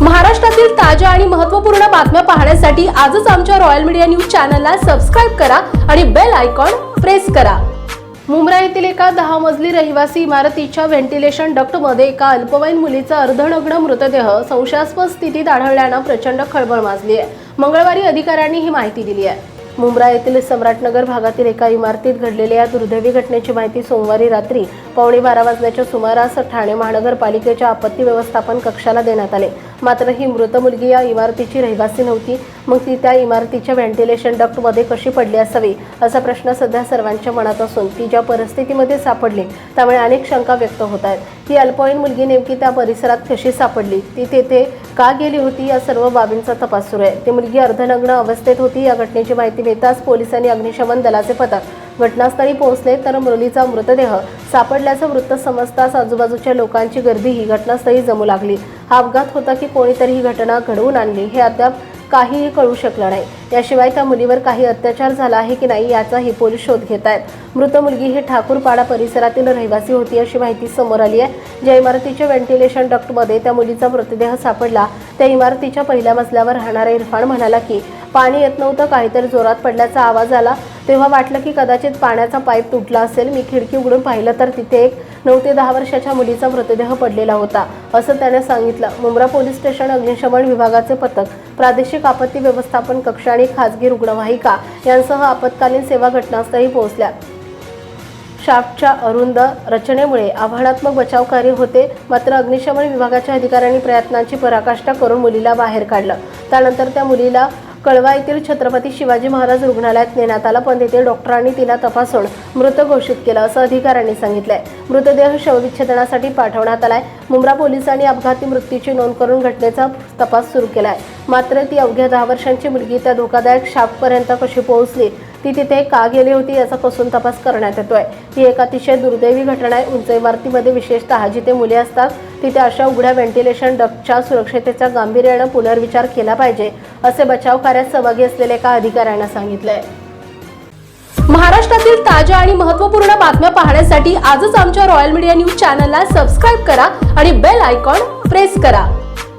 महाराष्ट्रातील ताज्या आणि महत्त्वपूर्ण बातम्या पाहण्यासाठी आजच आमच्या रॉयल मीडिया न्यूज चॅनलला सबस्क्राईब करा आणि बेल आयकॉन प्रेस करा. मुंब्रा येथील एका दहा मजली रहिवासी इमारतीच्या व्हेंटिलेशन डक्टमध्ये एका अल्पवयीन मुलीचा अर्धनग्न मृतदेह संशयास्पद स्थितीत आढळल्यानं प्रचंड खळबळ माजली आहे. मंगळवारी अधिकाऱ्यांनी ही माहिती दिली आहे. मुंब्रा येथील सम्राटनगर भागातील एका इमारतीत घडलेल्या या दुर्दैवी घटनेची माहिती सोमवारी रात्री पावणे बारा वाजण्याच्या सुमारास ठाणे महानगरपालिकेच्या आपत्ती व्यवस्थापन कक्षाला देण्यात आले. मात्र ही मृत मुलगी या इमारतीची रहिवासी नव्हती. मग ती त्या इमारतीच्या व्हेंटिलेशन डक्टमध्ये कशी पडली असावी असा प्रश्न सध्या सर्वांच्या मनात असून ती ज्या परिस्थितीमध्ये सापडली त्यामुळे अनेक शंका व्यक्त होत आहेत. ही अल्पवयीन मुलगी नेमकी त्या परिसरात कशी सापडली? ती तेथे का गेली होती? या सर्व बाबींचा तपास सुरू आहे. ती मुलगी अर्धनग्न अवस्थेत होती. या घटनेची माहिती मिळताच पोलिसांनी अग्निशमन दलाचे पथक घटनास्थळी पोहोचले तर मुरलीचा मृतदेह सापडल्याचं वृत्त समजताच आजूबाजूच्या लोकांची गर्दीही घटनास्थळी जमू लागली. हा अपघात होता की कोणीतरी ही घटना घडवून आणली हे अद्याप काहीही कळू शकलं नाही. याशिवाय त्या मुलीवर काही अत्याचार झाला आहे की नाही याचाही पोलीस शोध घेत आहेत. मृत मुलगी ही ठाकूरपाडा परिसरातील रहिवासी होती अशी माहिती समोर आली आहे. ज्या इमारतीच्या व्हेंटिलेशन डक्टमध्ये त्या मुलीचा मृतदेह सापडला त्या इमारतीच्या पहिल्या मजल्यावर राहणारा इरफान म्हणाला की पाणी येत नव्हतं काहीतरी जोरात पडल्याचा आवाज आला. तेव्हा वाटलं की कदाचित पाण्याचा पाईप तुटला असेल. मी खिडकी उघडून पाहिलं तर तिथे एक नऊ ते दहा वर्षाच्या मुलीचा मृतदेह पडलेला होता असं त्याने सांगितलं. मुंब्रा पोलीस स्टेशन अग्निशमन विभागाचे पथक प्रादेशिक आपत्ती व्यवस्थापन कक्ष आणि खासगी रुग्णवाहिका यांसह आपत्कालीन सेवा घटनास्थळी पोहोचल्या. शाफ्टच्या अरुंद रचनेमुळे आव्हानात्मक बचावकार्य होते मात्र अग्निशमन विभागाच्या अधिकाऱ्यांनी प्रयत्नांची पराकाष्ठा करून मुलीला बाहेर काढलं. त्यानंतर त्या मुलीला कळवा येथील छत्रपती शिवाजी महाराज रुग्णालयात नेण्यात आला पण तेथे डॉक्टरांनी तिला तपासून मृत घोषित केलं असं अधिकाऱ्यांनी सांगितलंय. मृतदेह शवविच्छेदनासाठी पाठवण्यात आलाय. मुंब्रा पोलिसांनी अपघाती मृत्यूची नोंद करून घटनेचा तपास सुरू केलाय. मात्र ती अवघ्या दहा वर्षांची मुलगी त्या धोकादायक शाफपर्यंत कशी पोहोचली ती तिथे का गेली होती याचा कसून तपास करण्यात येतोय. ही एक अतिशय दुर्दैवी घटना आहे. उंच इमारतीमध्ये विशेषतः जिथे मुले असतात तिथे अशा उघड्या व्हेंटिलेशन डक्टच्या सुरक्षतेचा गांभीर्यानं पुनर्विचार केला पाहिजे असे बचाव कार्यात सहभागी असलेल्या एका अधिकाऱ्यांना सांगितलंय. महाराष्ट्रातील ताज्या आणि महत्त्वपूर्ण बातम्या पाहण्यासाठी आजच आमच्या रॉयल मीडिया न्यूज चॅनलला सबस्क्राईब करा आणि बेल आयकॉन प्रेस करा.